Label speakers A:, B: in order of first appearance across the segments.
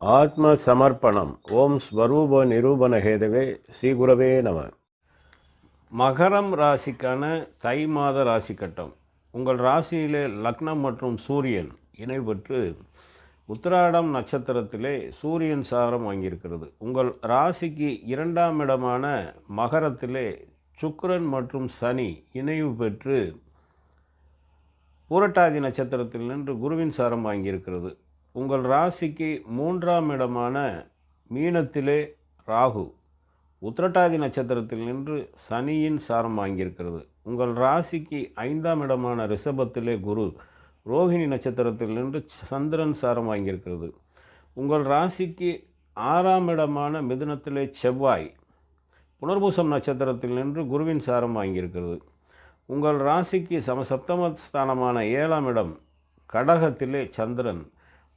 A: ஆத்ம சமர்ப்பணம் ஓம் ஸ்வரூப நிரூபண ஹேதவே ஸ்ரீகுரவே நம. மகரம் ராசிக்கான தை மாத ராசி கட்டம். உங்கள் ராசியிலே லக்னம் மற்றும் சூரியன் இணை பெற்று உத்திராடம் நட்சத்திரத்திலே சூரியன் சாரம் வாங்கியிருக்கிறது. உங்கள் ராசிக்கு இரண்டாம் இடமான மகரத்திலே சுக்கரன் மற்றும் சனி இணைவு பெற்று பூரட்டாதி நட்சத்திரத்தில் நின்று குருவின் சாரம் வாங்கியிருக்கிறது. உங்கள் ராசிக்கு மூன்றாம் இடமான மீனத்திலே ராகு. உத்திரட்டாதி நட்சத்திரத்தில் நின்று சனியின் சாரம் வாங்கியிருக்கிறது. உங்கள் ராசிக்கு ஐந்தாம் இடமான ரிஷபத்திலே குரு ரோஹிணி நட்சத்திரத்தில் நின்று சந்திரன் சாரம் வாங்கியிருக்கிறது. உங்கள் ராசிக்கு ஆறாம் இடமான மிதுனத்திலே செவ்வாய் புனர்பூசம் நட்சத்திரத்தில் நின்று குருவின் சாரம் வாங்கியிருக்கிறது. உங்கள் ராசிக்கு சமசப்தம ஸ்தானமான ஏழாம் இடம் கடகத்திலே சந்திரன்.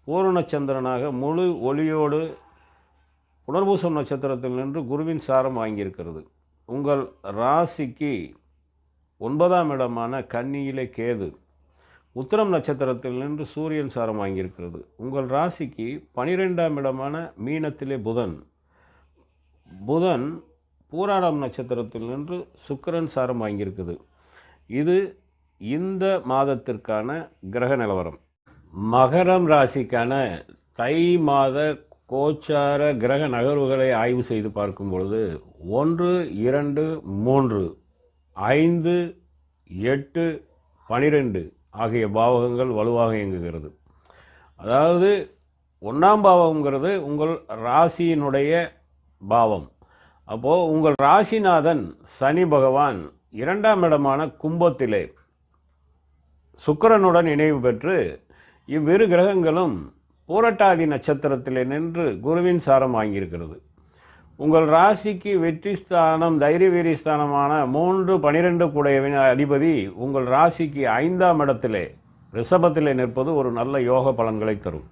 A: பூரண சந்திரனாக முழு ஒளியோடு புனர்பூசம் நட்சத்திரத்தில் நின்று குருவின் சாரம் வாங்கியிருக்கிறது. உங்கள் ராசிக்கு ஒன்பதாம் இடமான கன்னியிலே கேது உத்திரம் நட்சத்திரத்தில் நின்று சூரியன் சாரம் வாங்கியிருக்கிறது. உங்கள் ராசிக்கு பனிரெண்டாம் இடமான மீனத்திலே புதன். புதன் பூராடம் நட்சத்திரத்தில் நின்று சுக்கரன் சாரம் வாங்கியிருக்குது. இது இந்த மாதத்திற்கான கிரக நிலவரம். மகரம் ராசிக்கான தை மாத கோச்சார கிரக நகர்வுகளை ஆய்வு செய்து பார்க்கும் பொழுது ஒன்று இரண்டு மூன்று ஐந்து எட்டு பனிரெண்டு ஆகிய பாவகங்கள் வலுவாக இயங்குகிறது. அதாவது ஒன்றாம் பாவம்ங்கிறது உங்கள் ராசியினுடைய பாவம். அப்போது உங்கள் ராசிநாதன் சனி பகவான் இரண்டாம் இடமான கும்பத்திலே சுக்கிரனுடன் இணைவு பெற்று இவ்விரு கிரகங்களும் பூரட்டாதி நட்சத்திரத்தில் நின்று குருவின் சாரம் வாங்கியிருக்கிறது. உங்கள் ராசிக்கு வெற்றி ஸ்தானம் தைரிய வீரிய ஸ்தானமான மூன்று பனிரெண்டு கூடையவின் அதிபதி உங்கள் ராசிக்கு ஐந்தாம் இடத்திலே ரிஷபத்திலே நிற்பது ஒரு நல்ல யோக பலன்களை தரும்.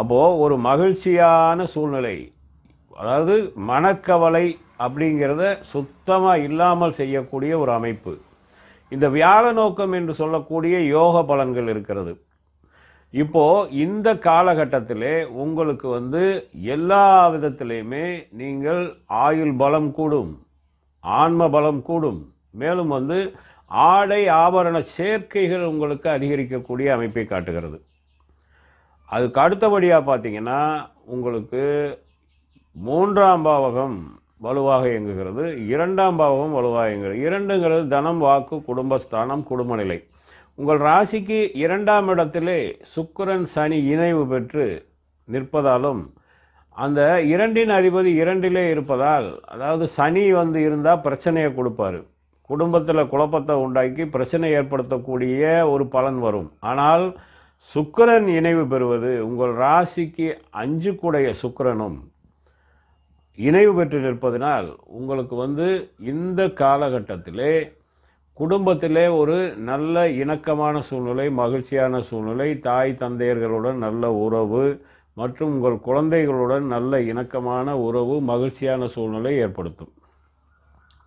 A: அப்போது ஒரு மகிழ்ச்சியான சூழ்நிலை அதாவது மனக்கவலை அப்படிங்கிறத சுத்தமாக இல்லாமல் செய்யக்கூடிய ஒரு அமைப்பு. இந்த வியாழ நோக்கம் என்று சொல்லக்கூடிய யோக பலன்கள் இருக்கிறது. இப்போது இந்த காலகட்டத்திலே உங்களுக்கு வந்து எல்லா விதத்திலையுமே நீங்கள் ஆயுள் பலம் கூடும் ஆன்ம பலம் கூடும். மேலும் வந்து ஆடை ஆபரண சேர்க்கைகள் உங்களுக்கு அதிகரிக்கக்கூடிய அமைப்பை காட்டுகிறது. அதுக்கு அடுத்தபடியாக பார்த்தீங்கன்னா உங்களுக்கு மூன்றாம் பாவகம் வலுவாக இயங்குகிறது இரண்டாம் பாவகம் வலுவாக இயங்குகிறது. இரண்டுங்கிறது தனம் வாக்கு குடும்பஸ்தானம் குடும்ப நிலை உங்கள் ராசிக்கு இரண்டாம் இடத்திலே சுக்கிரன் சனி இணைவு பெற்று நிற்பதாலும் அந்த இரண்டின் அதிபதி இரண்டிலே இருப்பதால் அதாவது சனி வந்து இருந்தால் பிரச்சனையை கொடுப்பாரு. குடும்பத்தில் குழப்பத்தை உண்டாக்கி பிரச்சனை ஏற்படுத்தக்கூடிய ஒரு பலன் வரும். ஆனால் சுக்கிரன் இணைவு பெறுவது உங்கள் ராசிக்கு அஞ்சு கூடைய சுக்கிரனும் இணைவு பெற்று நிற்பதனால் உங்களுக்கு வந்து இந்த காலகட்டத்திலே குடும்பத்திலே ஒரு நல்ல இணக்கமான சூழ்நிலை மகிழ்ச்சியான சூழ்நிலை தாய் தந்தையர்களுடன் நல்ல உறவு மற்றும் உங்கள் குழந்தைகளுடன் நல்ல இணக்கமான உறவு மகிழ்ச்சியான சூழ்நிலை ஏற்படுத்தும்.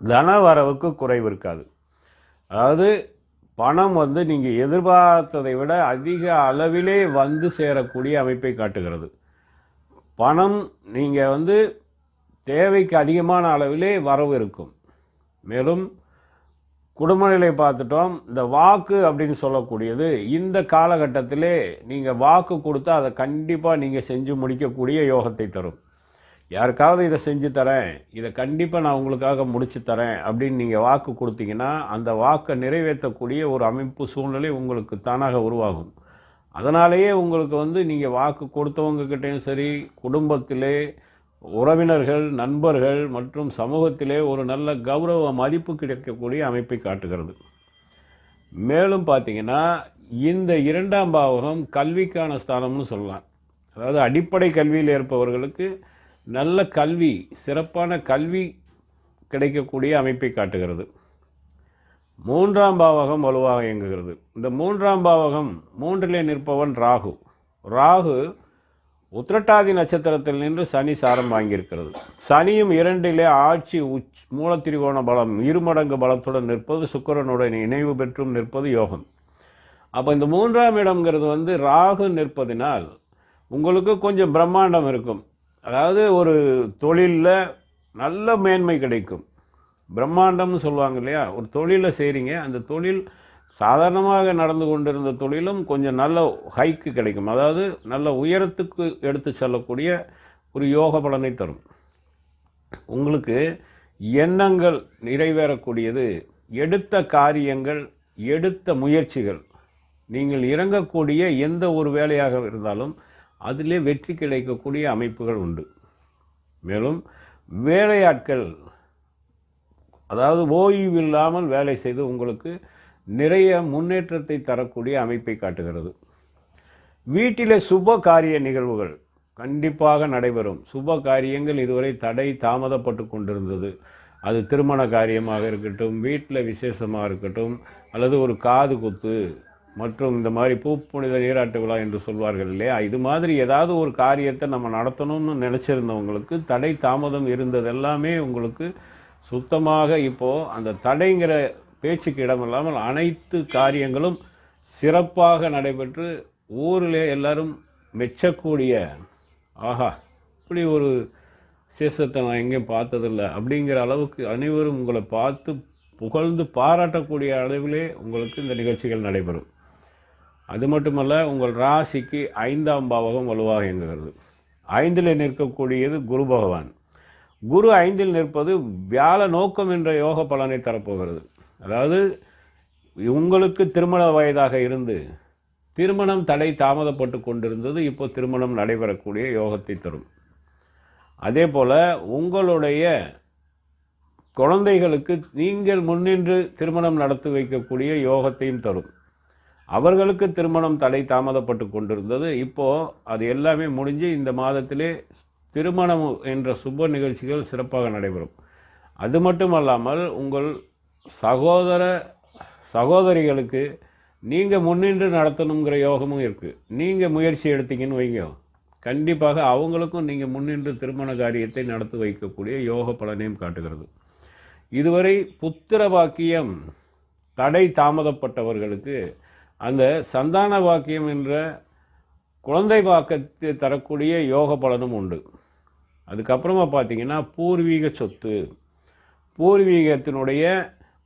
A: தன வரவுக்கு குறைவு இருக்காது. அதாவது பணம் வந்து நீங்கள் எதிர்பார்த்ததை விட அதிக அளவிலே வந்து சேரக்கூடிய அமைப்பை காட்டுகிறது. பணம் நீங்கள் வந்து தேவைக்கு அதிகமான அளவிலே வரவு இருக்கும். மேலும் குடும்ப நிலை பார்த்துட்டோம் இந்த வாக்கு அப்படின்னு சொல்லக்கூடியது இந்த காலகட்டத்திலே நீங்கள் வாக்கு கொடுத்தா அதை கண்டிப்பாக நீங்கள் செஞ்சு முடிக்கக்கூடிய யோகத்தை தரும். யாருக்காவது இதை செஞ்சு தரேன் இதை கண்டிப்பாக நான் உங்களுக்காக முடிச்சு தரேன் அப்படின்னு நீங்கள் வாக்கு கொடுத்தீங்கன்னா அந்த வாக்கை நிறைவேற்றக்கூடிய ஒரு அமைப்பு சூழ்நிலை உங்களுக்கு தானாக உருவாகும். அதனாலேயே உங்களுக்கு வந்து நீங்கள் வாக்கு கொடுத்தவங்கக்கிட்டேயும் சரி குடும்பத்திலே உறவினர்கள் நண்பர்கள் மற்றும் சமூகத்திலே ஒரு நல்ல கௌரவ மதிப்பு கிடைக்கக்கூடிய அமைப்பை காட்டுகிறது. மேலும் பார்த்தீங்கன்னா இந்த இரண்டாம் பாவகம் கல்விக்கான ஸ்தானம்னு சொல்லலாம். அதாவது அடிப்படை கல்வியில் இருப்பவர்களுக்கு நல்ல கல்வி சிறப்பான கல்வி கிடைக்கக்கூடிய அமைப்பை காட்டுகிறது. மூன்றாம் பாவகம் வலுவாக இயங்குகிறது. இந்த மூன்றாம் பாவகம் மூன்றிலே நிற்பவன் ராகு. ராகு உத்திரட்டாதி நட்சத்திரத்தில் நின்று சனி சாரம் வாங்கியிருக்கிறது. சனியும் இரண்டிலே ஆட்சி உச் மூலத்திரிகோண பலம் இருமடங்கு பலத்துடன் நிற்பது சுக்கிரனுடன் இணைவு பெற்றும் நிற்பது யோகம். அப்போ இந்த மூன்றாம் இடம்ங்கிறது வந்து ராகு நிற்பதினால் உங்களுக்கு கொஞ்சம் பிரம்மாண்டம் இருக்கும். அதாவது ஒரு தொழிலில் நல்ல மேன்மை கிடைக்கும். பிரம்மாண்டம்னு சொல்லுவாங்க இல்லையா? ஒரு தொழிலை செய்கிறீங்க அந்த தொழில் சாதாரணமாக நடந்து கொண்டிருந்த தொழிலும் கொஞ்சம் நல்ல ஹைக்கு கிடைக்கும். அதாவது நல்ல உயரத்துக்கு எடுத்து செல்லக்கூடிய ஒரு யோக பலனை தரும். உங்களுக்கு எண்ணங்கள் நிறைவேறக்கூடியது எடுத்த காரியங்கள் எடுத்த முயற்சிகள் நீங்கள் இறங்கக்கூடிய எந்த ஒரு வேலையாக இருந்தாலும் அதிலே வெற்றி கிடைக்கக்கூடிய அமைப்புகள் உண்டு. மேலும் வேலையாட்கள் அதாவது ஓய்வு இல்லாமல் வேலை செய்து உங்களுக்கு நிறைய முன்னேற்றத்தை தரக்கூடிய அமைப்பை காட்டுகிறது. வீட்டிலே சுப காரிய நிகழ்வுகள் கண்டிப்பாக நடைபெறும். சுப காரியங்கள் இதுவரை தடை தாமதப்பட்டு கொண்டிருந்தது. அது திருமண காரியமாக இருக்கட்டும் வீட்டில் விசேஷமாக இருக்கட்டும் அல்லது ஒரு காது குத்து மற்றும் இந்த மாதிரி பூ புனித நீராட்டு விழா என்று சொல்வார்கள் இல்லையா? இது மாதிரி ஏதாவது ஒரு காரியத்தை நம்ம நடத்தணும்னு நினச்சிருந்தவங்களுக்கு தடை தாமதம் இருந்தது எல்லாமே உங்களுக்கு சுத்தமாக இப்போது அந்த தடைங்கிற பேச்சுக்கு இடமில்லாமல் அனைத்து காரியங்களும் சிறப்பாக நடைபெற்று ஊரிலே எல்லாரும் மெச்சக்கூடிய ஆஹா இப்படி ஒரு சேஷத்தை நான் எங்கேயும் பார்த்ததில்ல அப்படிங்கிற அளவுக்கு அனைவரும் உங்களை பார்த்து புகழ்ந்து பாராட்டக்கூடிய அளவிலே உங்களுக்கு இந்த நிகழ்ச்சிகள் நடைபெறும். அது மட்டுமல்ல உங்கள் ராசிக்கு ஐந்தாம் பாவகம் வலுவாக இயங்குகிறது. ஐந்தில் நிற்கக்கூடியது குரு பகவான். குரு ஐந்தில் நிற்பது வியாழ நோக்கம் என்ற யோக பலனை தரப்போகிறது. அதாவது உங்களுக்கு திருமண வயதாக இருந்து திருமணம் தடை தாமதப்பட்டு கொண்டிருந்தது இப்போ திருமணம் நடைபெறக்கூடிய யோகத்தை தரும். அதே போல் உங்களுடைய குழந்தைகளுக்கு நீங்கள் முன்னின்று திருமணம் நடத்தி வைக்கக்கூடிய யோகத்தையும் தரும். அவர்களுக்கு திருமணம் தடை தாமதப்பட்டு கொண்டிருந்தது. இப்போது அது எல்லாமே முடிஞ்சு இந்த மாதத்திலே திருமணம் என்ற சுப நிகழ்ச்சிகள் சிறப்பாக நடைபெறும். அது மட்டுமல்லாமல் உங்கள் சகோதர சகோதரிகளுக்கு நீங்கள் முன்னின்று நடத்தணுங்கிற யோகமும் இருக்குது நீங்கள் முயற்சி எடுத்தீங்கன்னு வைங்க. கண்டிப்பாக அவங்களுக்கும் நீங்கள் முன்னின்று திருமண காரியத்தை நடத்தி வைக்கக்கூடிய யோக பலனையும் காட்டுகிறது. இதுவரை புத்திர வாக்கியம் தடை தாமதப்பட்டவர்களுக்கு அந்த சந்தான வாக்கியம் என்ற குழந்தை வாக்கத்தை தரக்கூடிய யோக பலனும் உண்டு. அதுக்கப்புறமா பார்த்தீங்கன்னா பூர்வீக சொத்து. பூர்வீகத்தினுடைய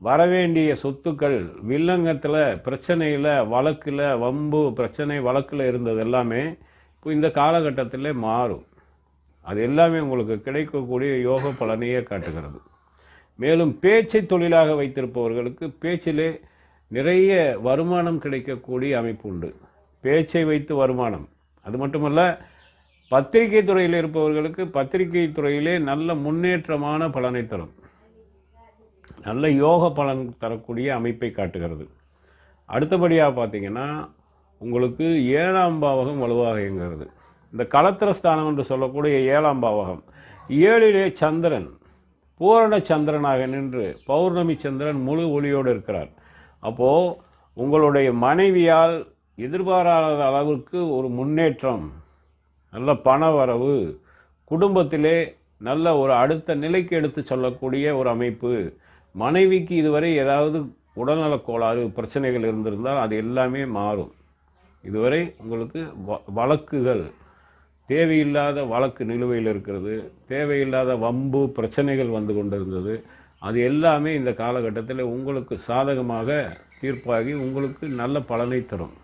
A: வரவேண்டிய சொத்துக்கள் வில்லங்கத்தில் பிரச்சனையில் வழக்கில் வம்பு பிரச்சனை வழக்கில் இருந்தது எல்லாமே இப்போ இந்த காலகட்டத்தில் மாறும். அது எல்லாமே உங்களுக்கு கிடைக்கக்கூடிய யோக பலனையே காட்டுகிறது. மேலும் பேச்சை தொழிலாக வைத்திருப்பவர்களுக்கு பேச்சிலே நிறைய வருமானம் கிடைக்கக்கூடிய அமைப்பு உண்டு. பேச்சை வைத்து வருமானம். அது மட்டுமல்ல பத்திரிகை துறையில் இருப்பவர்களுக்கு பத்திரிகை துறையிலே நல்ல முன்னேற்றமான பலனை தரும். நல்ல யோக பலன் தரக்கூடிய அமைப்பை காட்டுகிறது. அடுத்தபடியாக பார்த்தீங்கன்னா உங்களுக்கு ஏழாம் பாவகம் வலுவாக இயங்குகிறது. இந்த களத்திரஸ்தானம் என்று சொல்லக்கூடிய ஏழாம் பாவகம். ஏழிலே சந்திரன் பூரண சந்திரனாக நின்று பௌர்ணமி சந்திரன் முழு ஒளியோடு இருக்கிறார். அப்போது உங்களுடைய மனைவியால் எதிர்பாராத அளவுக்கு ஒரு முன்னேற்றம் நல்ல பண வரவு குடும்பத்திலே நல்ல ஒரு அடுத்த நிலைக்கு எடுத்து சொல்லக்கூடிய ஒரு அமைப்பு மனைவிக்கு இதுவரை ஏதாவது உடல்நலக் கோளாறு பிரச்சனைகள் இருந்திருந்தால் அது எல்லாமே மாறும். இதுவரை உங்களுக்கு வ வழக்குகள் தேவையில்லாத வழக்கு நிலுவையில் இருக்கிறது தேவையில்லாத வம்பு பிரச்சனைகள் வந்து கொண்டிருந்தது அது எல்லாமே இந்த காலகட்டத்தில் உங்களுக்கு சாதகமாக தீர்ப்பாகி உங்களுக்கு நல்ல பலனை தரும்.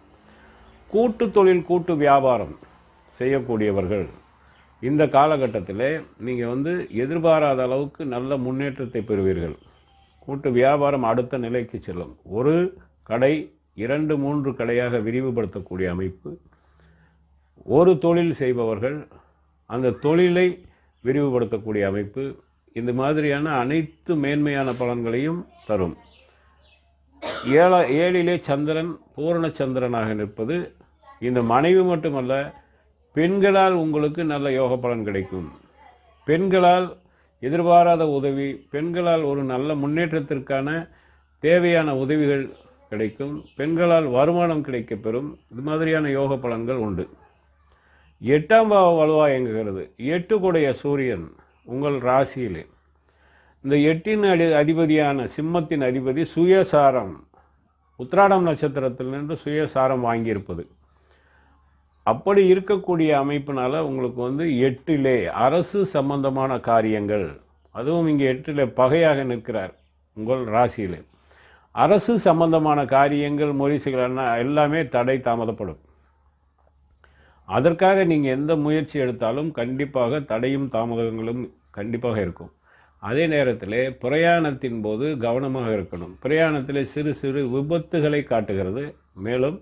A: கூட்டு தொழில் கூட்டு வியாபாரம் செய்யக்கூடியவர்கள் இந்த காலகட்டத்தில் நீங்கள் வந்து எதிர்பாராத அளவுக்கு நல்ல முன்னேற்றத்தை பெறுவீர்கள். கூட்டு வியாபாரம் அடுத்த நிலைக்கு செல்லும். ஒரு கடை இரண்டு மூன்று கடையாக விரிவுபடுத்தக்கூடிய அமைப்பு. ஒரு தொழில் செய்பவர்கள் அந்த தொழிலை விரிவுபடுத்தக்கூடிய அமைப்பு. இந்த மாதிரியான அனைத்து மேன்மையான பலன்களையும் தரும். ஏழ ஏழிலே சந்திரன் பூரண சந்திரனாக நிற்பது இந்த மனைவி மட்டுமல்ல பெண்களால் உங்களுக்கு நல்ல யோக பலன் கிடைக்கும். பெண்களால் எதிர்பாராத உதவி பெண்களால் ஒரு நல்ல முன்னேற்றத்திற்கான தேவையான உதவிகள் கிடைக்கும் பெண்களால் வருமானம் கிடைக்கப்பெறும் இது மாதிரியான யோக பலன்கள் உண்டு. எட்டாம் பாவ வலுவாக இயங்குகிறது. எட்டு கூடைய சூரியன் உங்கள் ராசியிலே. இந்த எட்டின் அடி அதிபதியான சிம்மத்தின் அதிபதி சுயசாரம் உத்திராடம் நட்சத்திரத்தில் நின்று சுயசாரம் வாங்கியிருப்பது. அப்படி இருக்கக்கூடிய அமைப்பினால் உங்களுக்கு வந்து எட்டிலே அரசு சம்பந்தமான காரியங்கள் அதுவும் இங்கே எட்டிலே பகையாக நிற்கிறார் உங்கள் ராசியிலே. அரசு சம்பந்தமான காரியங்கள் முயற்சிகள்னா எல்லாமே தடை தாமதப்படும். அதற்காக நீங்கள் எந்த முயற்சி எடுத்தாலும் கண்டிப்பாக தடையும் தாமதங்களும் கண்டிப்பாக இருக்கும். அதே நேரத்தில் பிரயாணத்தின் போது கவனமாக இருக்கணும். பிரயாணத்தில் சிறு சிறு விபத்துகளை காட்டுகிறது. மேலும்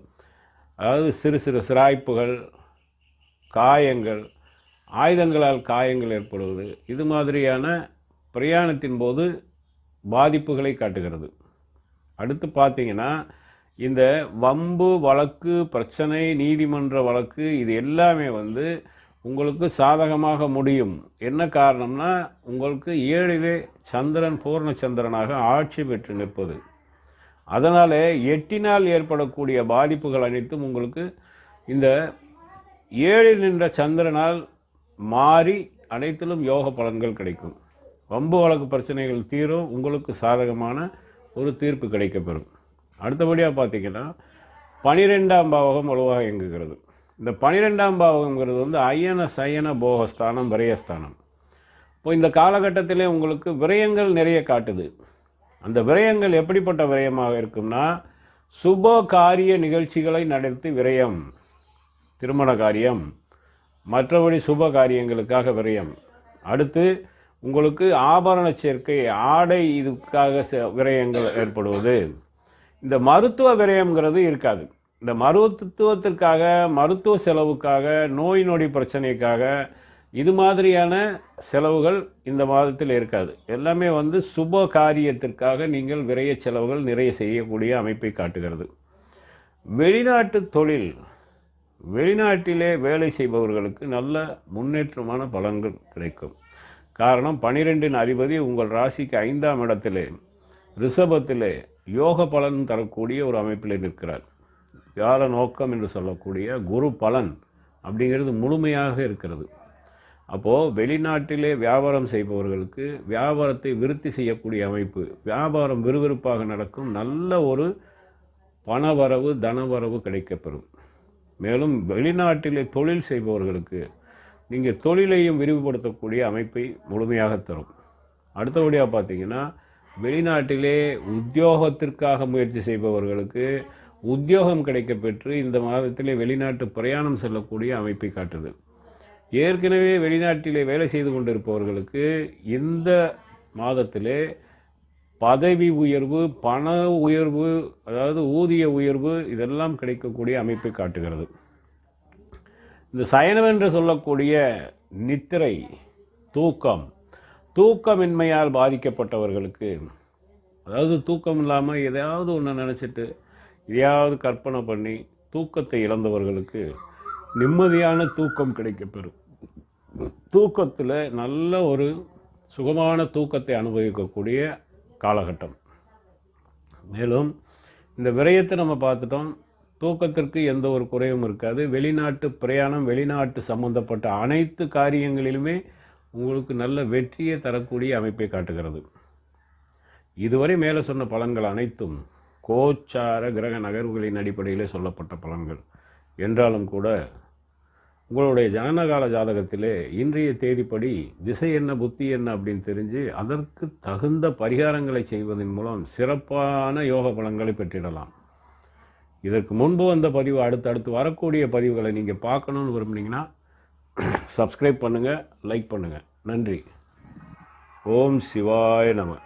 A: அதாவது சிறு சிறு சிராய்ப்புகள் காயங்கள் ஆயுதங்களால் காயங்கள் ஏற்படுவது இது மாதிரியான பிரயாணத்தின் போது பாதிப்புகளை காட்டுகிறது. அடுத்து பார்த்தீங்கன்னா இந்த வம்பு வழக்கு பிரச்சனை நீதிமன்ற வழக்கு இது எல்லாமே வந்து உங்களுக்கு சாதகமாக முடியும். என்ன காரணம்னா உங்களுக்கு ஏழிலே சந்திரன் பூர்ணச்சந்திரனாக ஆட்சி பெற்று நிற்பது. அதனால் எட்டினால் ஏற்படக்கூடிய பாதிப்புகள் அனைத்தும் உங்களுக்கு இந்த ஏழில் நின்ற சந்திரனால் மாறி அனைத்திலும் யோக பலன்கள் கிடைக்கும். வம்பு வழக்கு பிரச்சனைகள் தீரும் உங்களுக்கு சாதகமான ஒரு தீர்ப்பு கிடைக்கப்பெறும். அடுத்தபடியாக பார்த்தீங்கன்னா பனிரெண்டாம் பாவகம் வலுவாக இயங்குகிறது. இந்த பனிரெண்டாம் பாவகங்கிறது வந்து அயன சயன போகஸ்தானம் விரயஸ்தானம். இப்போ இந்த காலகட்டத்திலே உங்களுக்கு விரயங்கள் நிறைய காட்டுது. அந்த விரயங்கள் எப்படிப்பட்ட விரயமாக இருக்கும்னா சுப காரிய நிகழ்ச்சிகளை நடத்தி விரயம் திருமண காரியம் மற்றபடி சுப காரியங்களுக்காக விரயம். அடுத்து உங்களுக்கு ஆபரண சேர்க்கை ஆடை இதுக்காக ச- விரயங்கள் ஏற்படுவது. இந்த மருத்துவ விரயம்ங்கிறது இருக்காது. இந்த மருத்துவத்திற்காக மருத்துவ செலவுக்காக நோய் நொடி பிரச்சனைக்காக இது மாதிரியான செலவுகள் இந்த மாதத்தில் இருக்காது. எல்லாமே வந்து சுப காரியத்திற்காக நீங்கள் விரைய செலவுகள் நிறைய செய்யக்கூடிய அமைப்பை காட்டுகிறது. வெளிநாட்டு தொழில் வெளிநாட்டிலே வேலை செய்பவர்களுக்கு நல்ல முன்னேற்றமான பலன்கள் கிடைக்கும். காரணம் பனிரெண்டின் அதிபதி உங்கள் ராசிக்கு ஐந்தாம் இடத்திலே ரிஷபத்திலே யோக பலன் தரக்கூடிய ஒரு அமைப்பில் இருக்கிறார் வியாழ நோக்கம் என்று சொல்லக்கூடிய குரு பலன் அப்படிங்கிறது முழுமையாக இருக்கிறது. அப்போது வெளிநாட்டிலே வியாபாரம் செய்பவர்களுக்கு வியாபாரத்தை விருத்தி செய்யக்கூடிய அமைப்பு வியாபாரம் விறுவிறுப்பாக நடக்கும் நல்ல ஒரு பணவரவு தனவரவு கிடைக்கப்பெறும். மேலும் வெளிநாட்டிலே தொழில் செய்பவர்களுக்கு நீங்கள் தொழிலையும் விரிவுபடுத்தக்கூடிய அமைப்பை முழுமையாக தரும். அடுத்தபடியாக பார்த்தீங்கன்னா வெளிநாட்டிலே உத்தியோகத்திற்காக முயற்சி செய்பவர்களுக்கு உத்தியோகம் கிடைக்கப்பெற்று இந்த மாதத்திலே வெளிநாட்டு பிரயாணம் செல்லக்கூடிய அமைப்பை காட்டுது. ஏற்கனவே வெளிநாட்டிலே வேலை செய்து கொண்டிருப்பவர்களுக்கு இந்த மாதத்திலே பதவி உயர்வு பண உயர்வு அதாவது ஊதிய உயர்வு இதெல்லாம் கிடைக்கக்கூடிய அமைப்பை காட்டுகிறது. இந்த சயனம் என்று சொல்லக்கூடிய நித்திரை தூக்கம் தூக்கமின்மையால் பாதிக்கப்பட்டவர்களுக்கு அதாவது தூக்கம் இல்லாமல் எதையாவது ஒன்று நினச்சிட்டு எதையாவது கற்பனை பண்ணி தூக்கத்தை இழந்தவர்களுக்கு நிம்மதியான தூக்கம் கிடைக்கப்பெறும். தூக்கத்தில் நல்ல ஒரு சுகமான தூக்கத்தை அனுபவிக்கக்கூடிய காலகட்டம். மேலும் இந்த விரயத்தை நம்ம பார்த்துட்டோம். தூக்கத்திற்கு எந்த ஒரு குறையும் இருக்காது. வெளிநாட்டு பிரயாணம் வெளிநாட்டு சம்பந்தப்பட்ட அனைத்து காரியங்களிலுமே உங்களுக்கு நல்ல வெற்றியை தரக்கூடிய அமைப்பை காட்டுகிறது. இதுவரை மேலே சொன்ன பலன்கள் அனைத்தும் கோச்சார கிரக நகர்வுகளின் அடிப்படையிலே சொல்லப்பட்ட பலன்கள். என்றாலும் கூட உங்களுடைய ஜனனகால ஜாதகத்திலே இன்றைய தேதிப்படி திசை என்ன புத்தி என்ன அப்படின்னு தெரிஞ்சு அதற்கு தகுந்த பரிகாரங்களை செய்வதன் மூலம் சிறப்பான யோக பலன்களை பெற்றிடலாம். இதற்கு முன்பு வந்த பதிவு அடுத்தடுத்து வரக்கூடிய பதிவுகளை நீங்கள் பார்க்கணுன்னு விரும்புனீங்கன்னா சப்ஸ்கிரைப் பண்ணுங்கள் லைக் பண்ணுங்கள் நன்றி. ஓம் சிவாய நம.